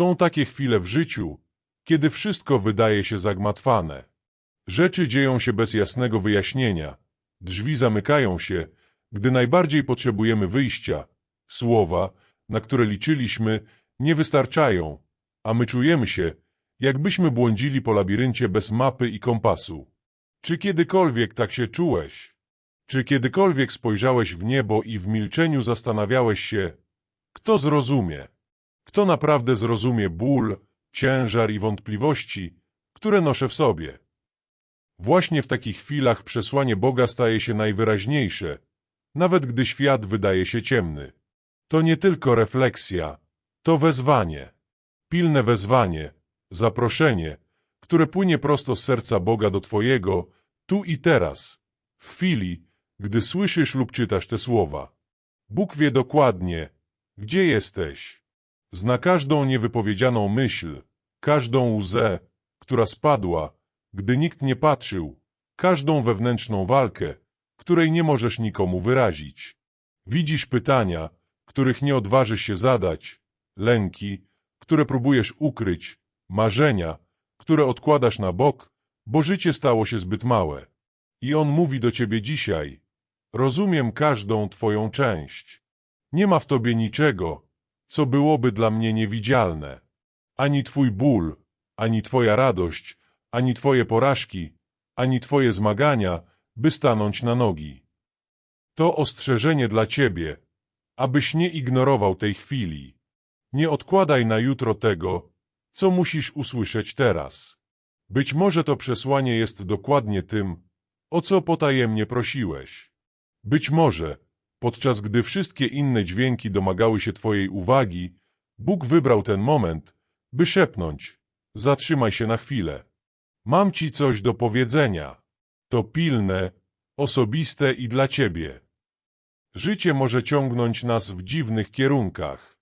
Są takie chwile w życiu, kiedy wszystko wydaje się zagmatwane. Rzeczy dzieją się bez jasnego wyjaśnienia. Drzwi zamykają się, gdy najbardziej potrzebujemy wyjścia. Słowa, na które liczyliśmy, nie wystarczają, a my czujemy się, jakbyśmy błądzili po labiryncie bez mapy i kompasu. Czy kiedykolwiek tak się czułeś? Czy kiedykolwiek spojrzałeś w niebo i w milczeniu zastanawiałeś się, kto zrozumie? Kto naprawdę zrozumie ból, ciężar i wątpliwości, które noszę w sobie? Właśnie w takich chwilach przesłanie Boga staje się najwyraźniejsze, nawet gdy świat wydaje się ciemny. To nie tylko refleksja, to wezwanie. Pilne wezwanie, zaproszenie, które płynie prosto z serca Boga do Twojego, tu i teraz, w chwili, gdy słyszysz lub czytasz te słowa. Bóg wie dokładnie, gdzie jesteś. Zna każdą niewypowiedzianą myśl, każdą łzę, która spadła, gdy nikt nie patrzył, każdą wewnętrzną walkę, której nie możesz nikomu wyrazić. Widzisz pytania, których nie odważysz się zadać, lęki, które próbujesz ukryć, marzenia, które odkładasz na bok, bo życie stało się zbyt małe. I On mówi do ciebie dzisiaj, rozumiem każdą twoją część. Nie ma w tobie niczego, co byłoby dla mnie niewidzialne. Ani twój ból, ani twoja radość, ani twoje porażki, ani twoje zmagania, by stanąć na nogi. To ostrzeżenie dla ciebie, abyś nie ignorował tej chwili. Nie odkładaj na jutro tego, co musisz usłyszeć teraz. Być może to przesłanie jest dokładnie tym, o co potajemnie prosiłeś. Być może, podczas gdy wszystkie inne dźwięki domagały się Twojej uwagi, Bóg wybrał ten moment, by szepnąć, zatrzymaj się na chwilę. Mam Ci coś do powiedzenia. To pilne, osobiste i dla Ciebie. Życie może ciągnąć nas w dziwnych kierunkach.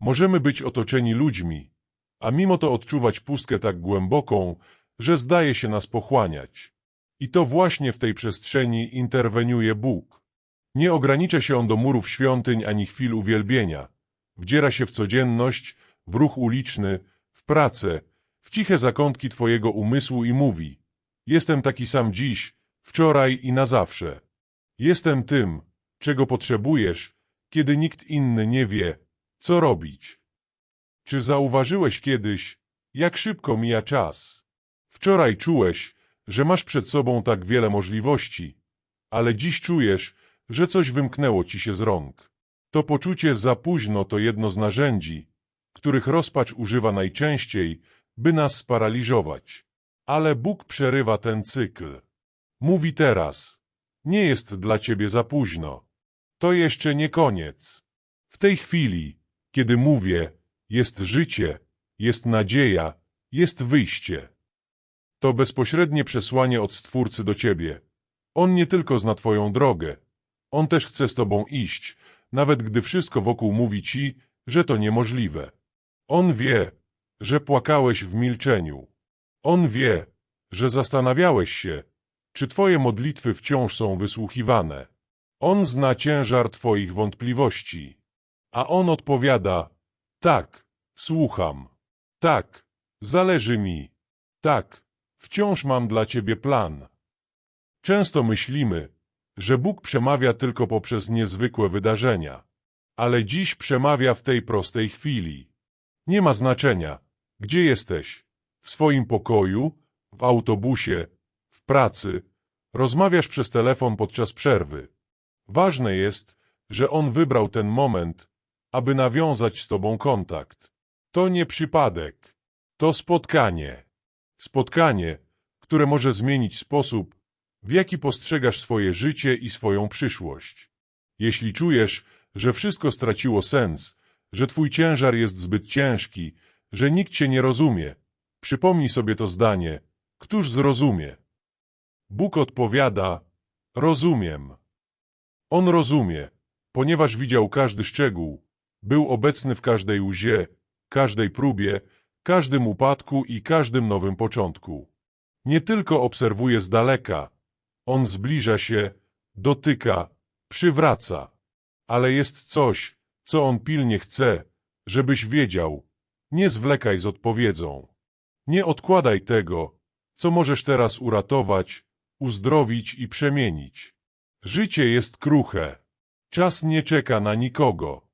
Możemy być otoczeni ludźmi, a mimo to odczuwać pustkę tak głęboką, że zdaje się nas pochłaniać. I to właśnie w tej przestrzeni interweniuje Bóg. Nie ogranicza się on do murów świątyń ani chwil uwielbienia. Wdziera się w codzienność, w ruch uliczny, w pracę, w ciche zakątki Twojego umysłu i mówi Jestem taki sam dziś, wczoraj i na zawsze. Jestem tym, czego potrzebujesz, kiedy nikt inny nie wie, co robić. Czy zauważyłeś kiedyś, jak szybko mija czas? Wczoraj czułeś, że masz przed sobą tak wiele możliwości, ale dziś czujesz, że coś wymknęło ci się z rąk. To poczucie za późno to jedno z narzędzi, których rozpacz używa najczęściej, by nas sparaliżować. Ale Bóg przerywa ten cykl. Mówi teraz, nie jest dla ciebie za późno. To jeszcze nie koniec. W tej chwili, kiedy mówię, jest życie, jest nadzieja, jest wyjście. To bezpośrednie przesłanie od Stwórcy do ciebie. On nie tylko zna twoją drogę, on też chce z tobą iść, nawet gdy wszystko wokół mówi ci, że to niemożliwe. On wie, że płakałeś w milczeniu. On wie, że zastanawiałeś się, czy twoje modlitwy wciąż są wysłuchiwane. On zna ciężar twoich wątpliwości. A on odpowiada, tak, słucham. Tak, zależy mi. Tak, wciąż mam dla ciebie plan. Często myślimy, że Bóg przemawia tylko poprzez niezwykłe wydarzenia. Ale dziś przemawia w tej prostej chwili. Nie ma znaczenia, gdzie jesteś. W swoim pokoju, w autobusie, w pracy. Rozmawiasz przez telefon podczas przerwy. Ważne jest, że On wybrał ten moment, aby nawiązać z Tobą kontakt. To nie przypadek. To spotkanie. Spotkanie, które może zmienić sposób, w jaki postrzegasz swoje życie i swoją przyszłość. Jeśli czujesz, że wszystko straciło sens, że twój ciężar jest zbyt ciężki, że nikt cię nie rozumie, przypomnij sobie to zdanie. Któż zrozumie? Bóg odpowiada, rozumiem. On rozumie, ponieważ widział każdy szczegół, był obecny w każdej łzie, każdej próbie, każdym upadku i każdym nowym początku. Nie tylko obserwuje z daleka, on zbliża się, dotyka, przywraca. Ale jest coś, co on pilnie chce, żebyś wiedział. Nie zwlekaj z odpowiedzią. Nie odkładaj tego, co możesz teraz uratować, uzdrowić i przemienić. Życie jest kruche. Czas nie czeka na nikogo.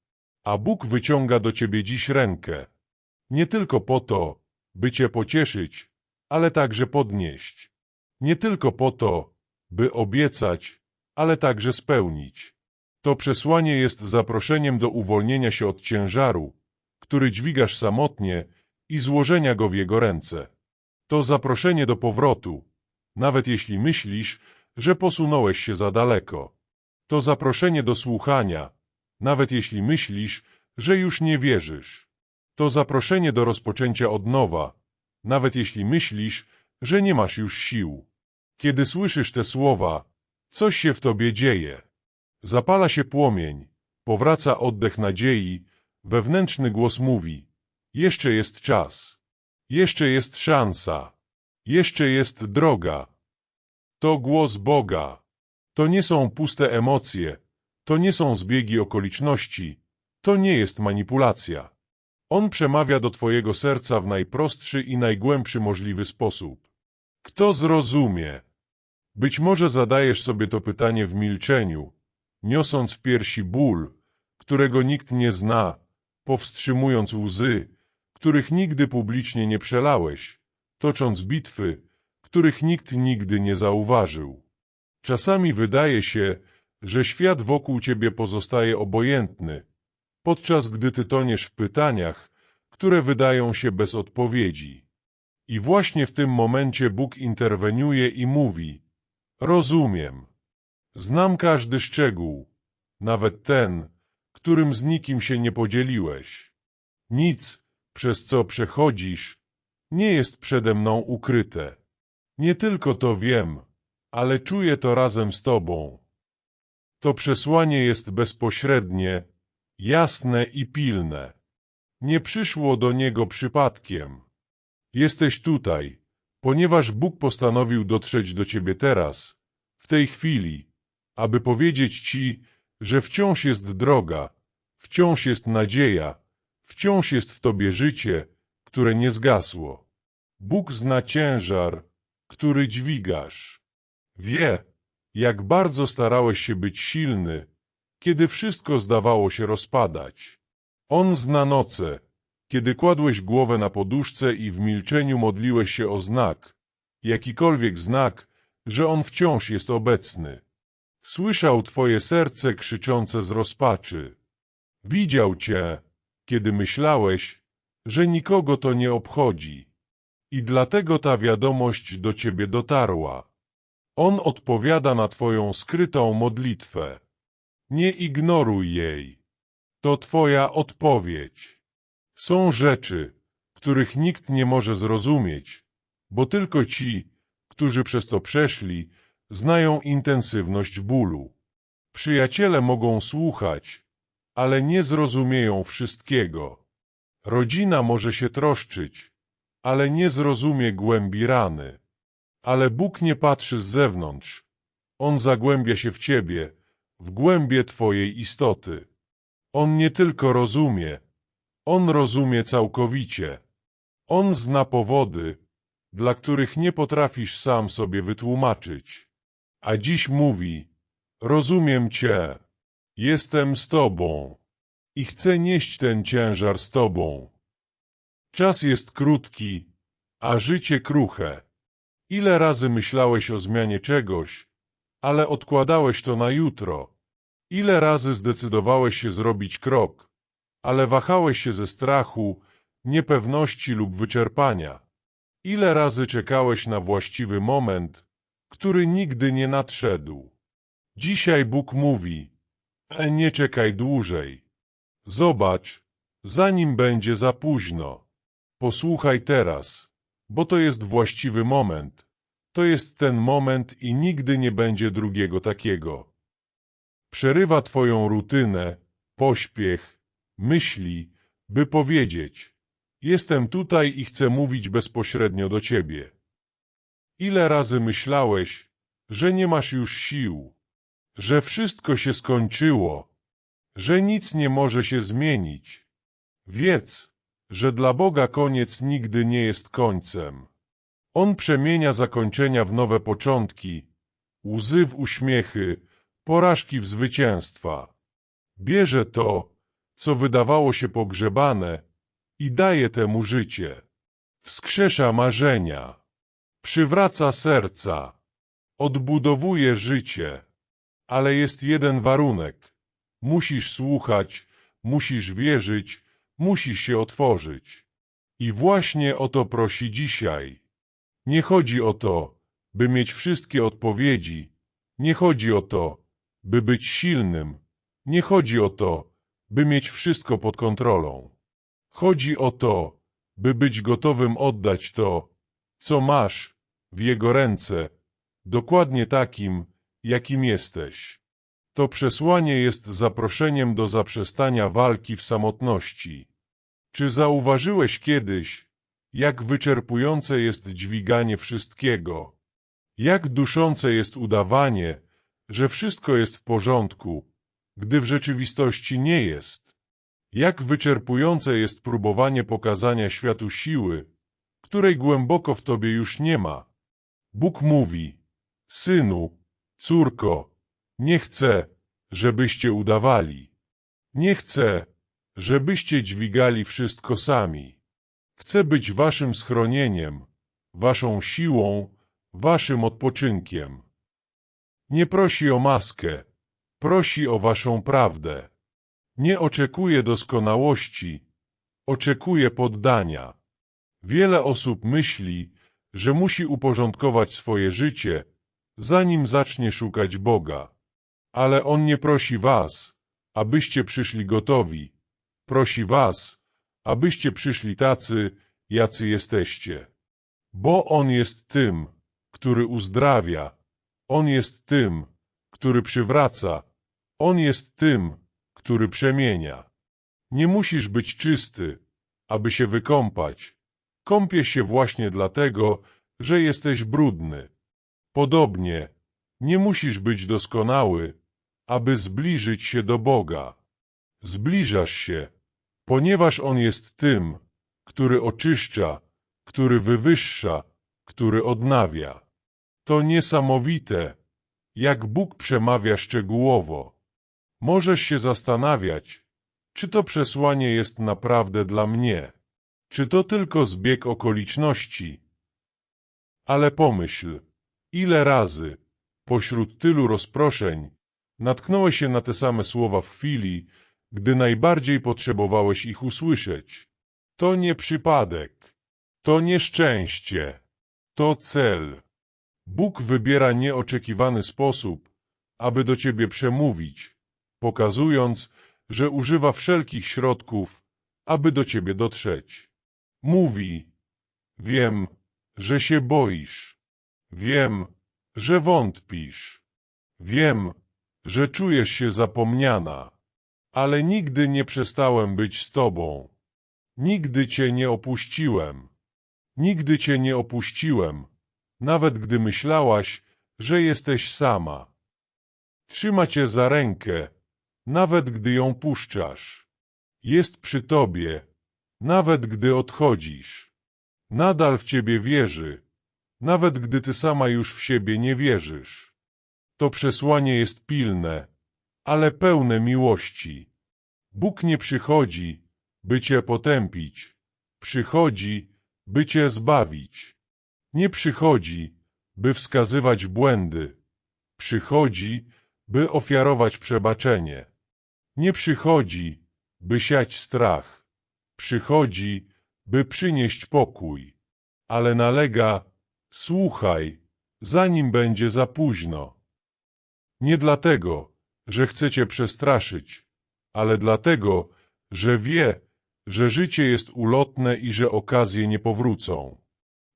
A Bóg wyciąga do ciebie dziś rękę. Nie tylko po to, by cię pocieszyć, ale także podnieść. Nie tylko po to, by obiecać, ale także spełnić. To przesłanie jest zaproszeniem do uwolnienia się od ciężaru, który dźwigasz samotnie i złożenia go w jego ręce. To zaproszenie do powrotu, nawet jeśli myślisz, że posunąłeś się za daleko. To zaproszenie do słuchania, nawet jeśli myślisz, że już nie wierzysz. To zaproszenie do rozpoczęcia od nowa, nawet jeśli myślisz, że nie masz już sił. Kiedy słyszysz te słowa, coś się w tobie dzieje. Zapala się płomień, powraca oddech nadziei, wewnętrzny głos mówi: Jeszcze jest czas, jeszcze jest szansa, jeszcze jest droga. To głos Boga. To nie są puste emocje, to nie są zbiegi okoliczności, to nie jest manipulacja. On przemawia do Twojego serca w najprostszy i najgłębszy możliwy sposób. Kto zrozumie? Być może zadajesz sobie to pytanie w milczeniu, niosąc w piersi ból, którego nikt nie zna, powstrzymując łzy, których nigdy publicznie nie przelałeś, tocząc bitwy, których nikt nigdy nie zauważył. Czasami wydaje się, że świat wokół ciebie pozostaje obojętny, podczas gdy ty toniesz w pytaniach, które wydają się bez odpowiedzi. I właśnie w tym momencie Bóg interweniuje i mówi: Rozumiem. Znam każdy szczegół, nawet ten, którym z nikim się nie podzieliłeś. Nic, przez co przechodzisz, nie jest przede mną ukryte. Nie tylko to wiem, ale czuję to razem z Tobą. To przesłanie jest bezpośrednie, jasne i pilne. Nie przyszło do niego przypadkiem. Jesteś tutaj, ponieważ Bóg postanowił dotrzeć do Ciebie teraz, w tej chwili, aby powiedzieć Ci, że wciąż jest droga, wciąż jest nadzieja, wciąż jest w Tobie życie, które nie zgasło. Bóg zna ciężar, który dźwigasz. Wie, jak bardzo starałeś się być silny, kiedy wszystko zdawało się rozpadać. On zna noce, kiedy kładłeś głowę na poduszce i w milczeniu modliłeś się o znak, jakikolwiek znak, że On wciąż jest obecny. Słyszał Twoje serce krzyczące z rozpaczy. Widział Cię, kiedy myślałeś, że nikogo to nie obchodzi. I dlatego ta wiadomość do Ciebie dotarła. On odpowiada na Twoją skrytą modlitwę. Nie ignoruj jej. To Twoja odpowiedź. Są rzeczy, których nikt nie może zrozumieć, bo tylko ci, którzy przez to przeszli, znają intensywność bólu. Przyjaciele mogą słuchać, ale nie zrozumieją wszystkiego. Rodzina może się troszczyć, ale nie zrozumie głębi rany. Ale Bóg nie patrzy z zewnątrz. On zagłębia się w ciebie, w głębie twojej istoty. On nie tylko rozumie, on rozumie całkowicie. On zna powody, dla których nie potrafisz sam sobie wytłumaczyć. A dziś mówi, rozumiem Cię, jestem z Tobą i chcę nieść ten ciężar z Tobą. Czas jest krótki, a życie kruche. Ile razy myślałeś o zmianie czegoś, ale odkładałeś to na jutro? Ile razy zdecydowałeś się zrobić krok, ale wahałeś się ze strachu, niepewności lub wyczerpania? Ile razy czekałeś na właściwy moment, który nigdy nie nadszedł? Dzisiaj Bóg mówi, e, nie czekaj dłużej. Zobacz, zanim będzie za późno. Posłuchaj teraz, bo to jest właściwy moment. To jest ten moment i nigdy nie będzie drugiego takiego. Przerywa twoją rutynę, pośpiech, myśli, by powiedzieć Jestem tutaj i chcę mówić bezpośrednio do ciebie. Ile razy myślałeś, że nie masz już sił, że wszystko się skończyło, że nic nie może się zmienić. Wiedz, że dla Boga koniec nigdy nie jest końcem. On przemienia zakończenia w nowe początki, łzy w uśmiechy, porażki w zwycięstwa. Bierze to, co wydawało się pogrzebane i daje temu życie. Wskrzesza marzenia, przywraca serca, odbudowuje życie. Ale jest jeden warunek. Musisz słuchać, musisz wierzyć, musisz się otworzyć. I właśnie o to prosi dzisiaj. Nie chodzi o to, by mieć wszystkie odpowiedzi. Nie chodzi o to, by być silnym. Nie chodzi o to, by mieć wszystko pod kontrolą. Chodzi o to, by być gotowym oddać to, co masz, w Jego ręce, dokładnie takim, jakim jesteś. To przesłanie jest zaproszeniem do zaprzestania walki w samotności. Czy zauważyłeś kiedyś, jak wyczerpujące jest dźwiganie wszystkiego? Jak duszące jest udawanie, że wszystko jest w porządku, gdy w rzeczywistości nie jest? Jak wyczerpujące jest próbowanie pokazania światu siły, której głęboko w tobie już nie ma? Bóg mówi, synu, córko, nie chcę, żebyście udawali. Nie chcę, żebyście dźwigali wszystko sami. Chcę być waszym schronieniem, waszą siłą, waszym odpoczynkiem. Nie prosi o maskę, prosi o waszą prawdę. Nie oczekuje doskonałości, oczekuje poddania. Wiele osób myśli, że musi uporządkować swoje życie, zanim zacznie szukać Boga. Ale On nie prosi was, abyście przyszli gotowi. Prosi was, abyście przyszli tacy, jacy jesteście. Bo On jest tym, który uzdrawia. On jest tym, który przywraca. On jest tym, który przemienia. Nie musisz być czysty, aby się wykąpać. Kąpie się właśnie dlatego, że jesteś brudny. Podobnie, nie musisz być doskonały, aby zbliżyć się do Boga. Zbliżasz się, ponieważ On jest tym, który oczyszcza, który wywyższa, który odnawia. To niesamowite, jak Bóg przemawia szczegółowo. Możesz się zastanawiać, czy to przesłanie jest naprawdę dla mnie, czy to tylko zbieg okoliczności. Ale pomyśl, ile razy, pośród tylu rozproszeń, natknąłeś się na te same słowa w chwili, gdy najbardziej potrzebowałeś ich usłyszeć. To nie przypadek, to nieszczęście, to cel. Bóg wybiera nieoczekiwany sposób, aby do ciebie przemówić, pokazując, że używa wszelkich środków, aby do ciebie dotrzeć. Mówi, wiem, że się boisz. Wiem, że wątpisz. Wiem, że czujesz się zapomniana. Ale nigdy nie przestałem być z tobą. Nigdy cię nie opuściłem. Nigdy cię nie opuściłem, nawet gdy myślałaś, że jesteś sama. Trzyma cię za rękę, nawet gdy ją puszczasz. Jest przy tobie, nawet gdy odchodzisz. Nadal w ciebie wierzy, nawet gdy ty sama już w siebie nie wierzysz. To przesłanie jest pilne, ale pełne miłości. Bóg nie przychodzi, by cię potępić. Przychodzi, by cię zbawić. Nie przychodzi, by wskazywać błędy. Przychodzi, by ofiarować przebaczenie. Nie przychodzi, by siać strach. Przychodzi, by przynieść pokój. Ale nalega, słuchaj, zanim będzie za późno. Nie dlatego, że chcecie przestraszyć, ale dlatego, że wie, że życie jest ulotne i że okazje nie powrócą.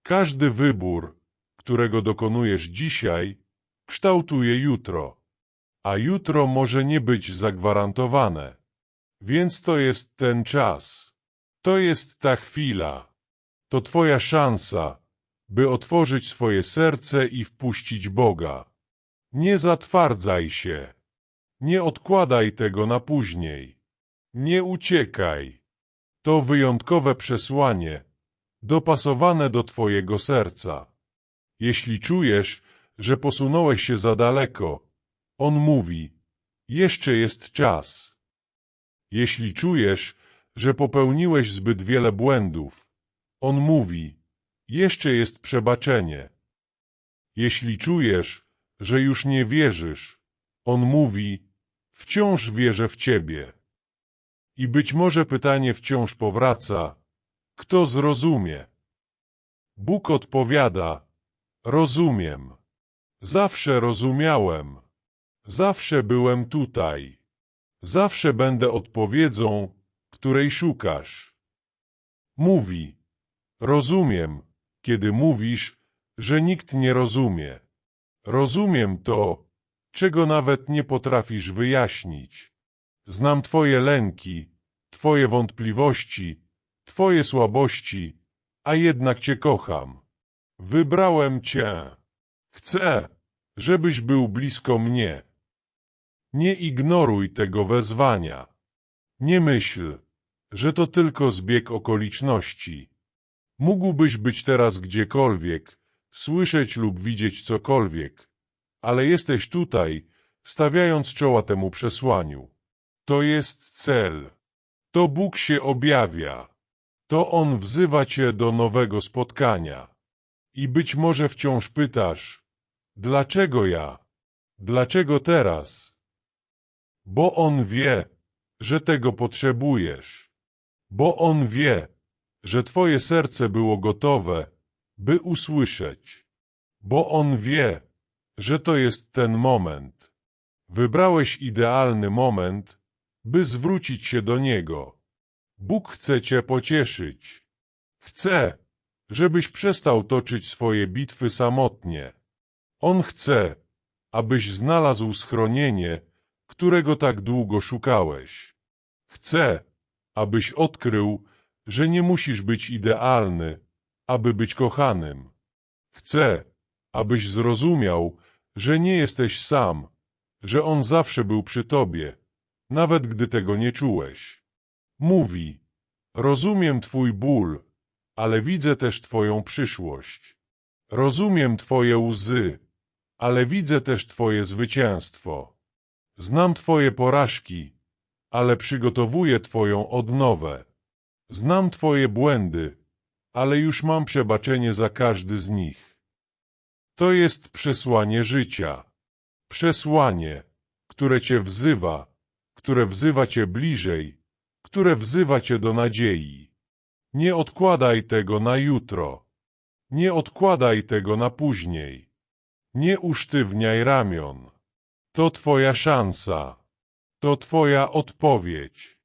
Każdy wybór, którego dokonujesz dzisiaj, kształtuje jutro, a jutro może nie być zagwarantowane. Więc to jest ten czas. To jest ta chwila. To Twoja szansa, by otworzyć swoje serce i wpuścić Boga. Nie zatwardzaj się. Nie odkładaj tego na później. Nie uciekaj. To wyjątkowe przesłanie, dopasowane do Twojego serca. Jeśli czujesz, że posunąłeś się za daleko, On mówi, jeszcze jest czas. Jeśli czujesz, że popełniłeś zbyt wiele błędów, On mówi, jeszcze jest przebaczenie. Jeśli czujesz, że już nie wierzysz, On mówi, wciąż wierzę w Ciebie. I być może pytanie wciąż powraca, kto zrozumie? Bóg odpowiada, rozumiem. Zawsze rozumiałem. Zawsze byłem tutaj. Zawsze będę odpowiedzią, której szukasz. Mówi, rozumiem, kiedy mówisz, że nikt nie rozumie. Rozumiem to, czego nawet nie potrafisz wyjaśnić. Znam Twoje lęki, Twoje wątpliwości, Twoje słabości, a jednak Cię kocham. Wybrałem Cię. Chcę, żebyś był blisko mnie. Nie ignoruj tego wezwania. Nie myśl, że to tylko zbieg okoliczności. Mógłbyś być teraz gdziekolwiek, słyszeć lub widzieć cokolwiek, ale jesteś tutaj, stawiając czoła temu przesłaniu. To jest cel. To Bóg się objawia. To On wzywa cię do nowego spotkania. I być może wciąż pytasz, dlaczego ja? Dlaczego teraz? Bo On wie, że tego potrzebujesz. Bo On wie, że twoje serce było gotowe, by usłyszeć. Bo On wie, że to jest ten moment. Wybrałeś idealny moment, by zwrócić się do Niego. Bóg chce Cię pocieszyć. Chce, żebyś przestał toczyć swoje bitwy samotnie. On chce, abyś znalazł schronienie, którego tak długo szukałeś. Chce, abyś odkrył, że nie musisz być idealny, aby być kochanym. Chce, abyś zrozumiał, że nie jesteś sam, że On zawsze był przy tobie, nawet gdy tego nie czułeś. Mówi, rozumiem Twój ból, ale widzę też Twoją przyszłość. Rozumiem Twoje łzy, ale widzę też Twoje zwycięstwo. Znam Twoje porażki, ale przygotowuję Twoją odnowę. Znam Twoje błędy, ale już mam przebaczenie za każdy z nich. To jest przesłanie życia. Przesłanie, które Cię wzywa, które wzywa Cię bliżej, które wzywa Cię do nadziei. Nie odkładaj tego na jutro. Nie odkładaj tego na później. Nie usztywniaj ramion. To Twoja szansa. To Twoja odpowiedź.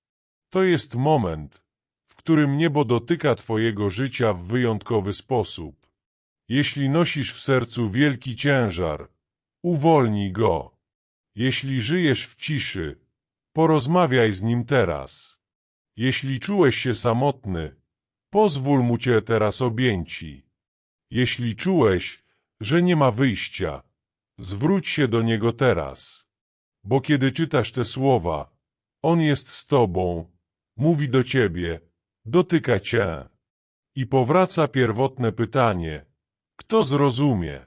To jest moment, w którym niebo dotyka Twojego życia w wyjątkowy sposób. Jeśli nosisz w sercu wielki ciężar, uwolnij go. Jeśli żyjesz w ciszy, porozmawiaj z nim teraz. Jeśli czułeś się samotny, pozwól mu cię teraz objęci. Jeśli czułeś, że nie ma wyjścia, zwróć się do niego teraz. Bo kiedy czytasz te słowa, on jest z tobą, mówi do ciebie, dotyka cię. I powraca pierwotne pytanie, kto zrozumie?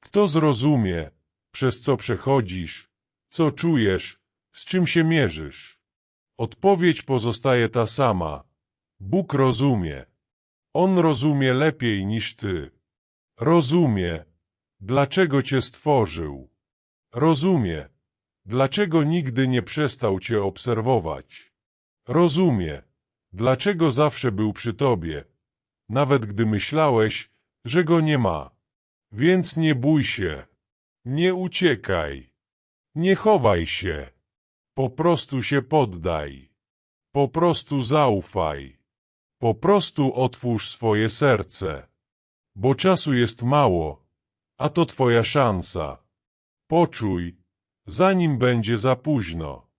Kto zrozumie, przez co przechodzisz, co czujesz, z czym się mierzysz? Odpowiedź pozostaje ta sama. Bóg rozumie. On rozumie lepiej niż ty. Rozumie, dlaczego cię stworzył. Rozumie, dlaczego nigdy nie przestał cię obserwować. Rozumie, dlaczego zawsze był przy tobie, nawet gdy myślałeś, że go nie ma. Więc nie bój się. Nie uciekaj. Nie chowaj się. Po prostu się poddaj. Po prostu zaufaj. Po prostu otwórz swoje serce. Bo czasu jest mało, a to twoja szansa. Poczuj, zanim będzie za późno.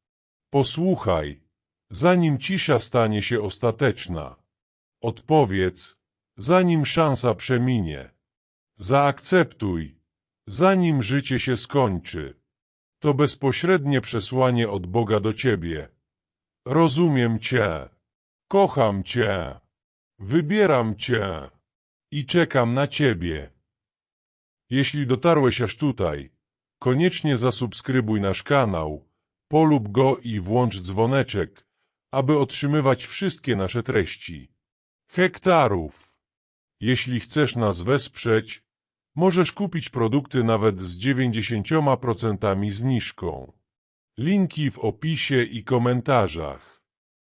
Posłuchaj, zanim cisza stanie się ostateczna. Odpowiedz, zanim szansa przeminie. Zaakceptuj, zanim życie się skończy. To bezpośrednie przesłanie od Boga do ciebie. Rozumiem cię. Kocham cię. Wybieram cię. I czekam na ciebie. Jeśli dotarłeś aż tutaj, koniecznie zasubskrybuj nasz kanał, polub go i włącz dzwoneczek, aby otrzymywać wszystkie nasze treści. Hektarów. Jeśli chcesz nas wesprzeć, możesz kupić produkty nawet z 90% zniżką. Linki w opisie i komentarzach.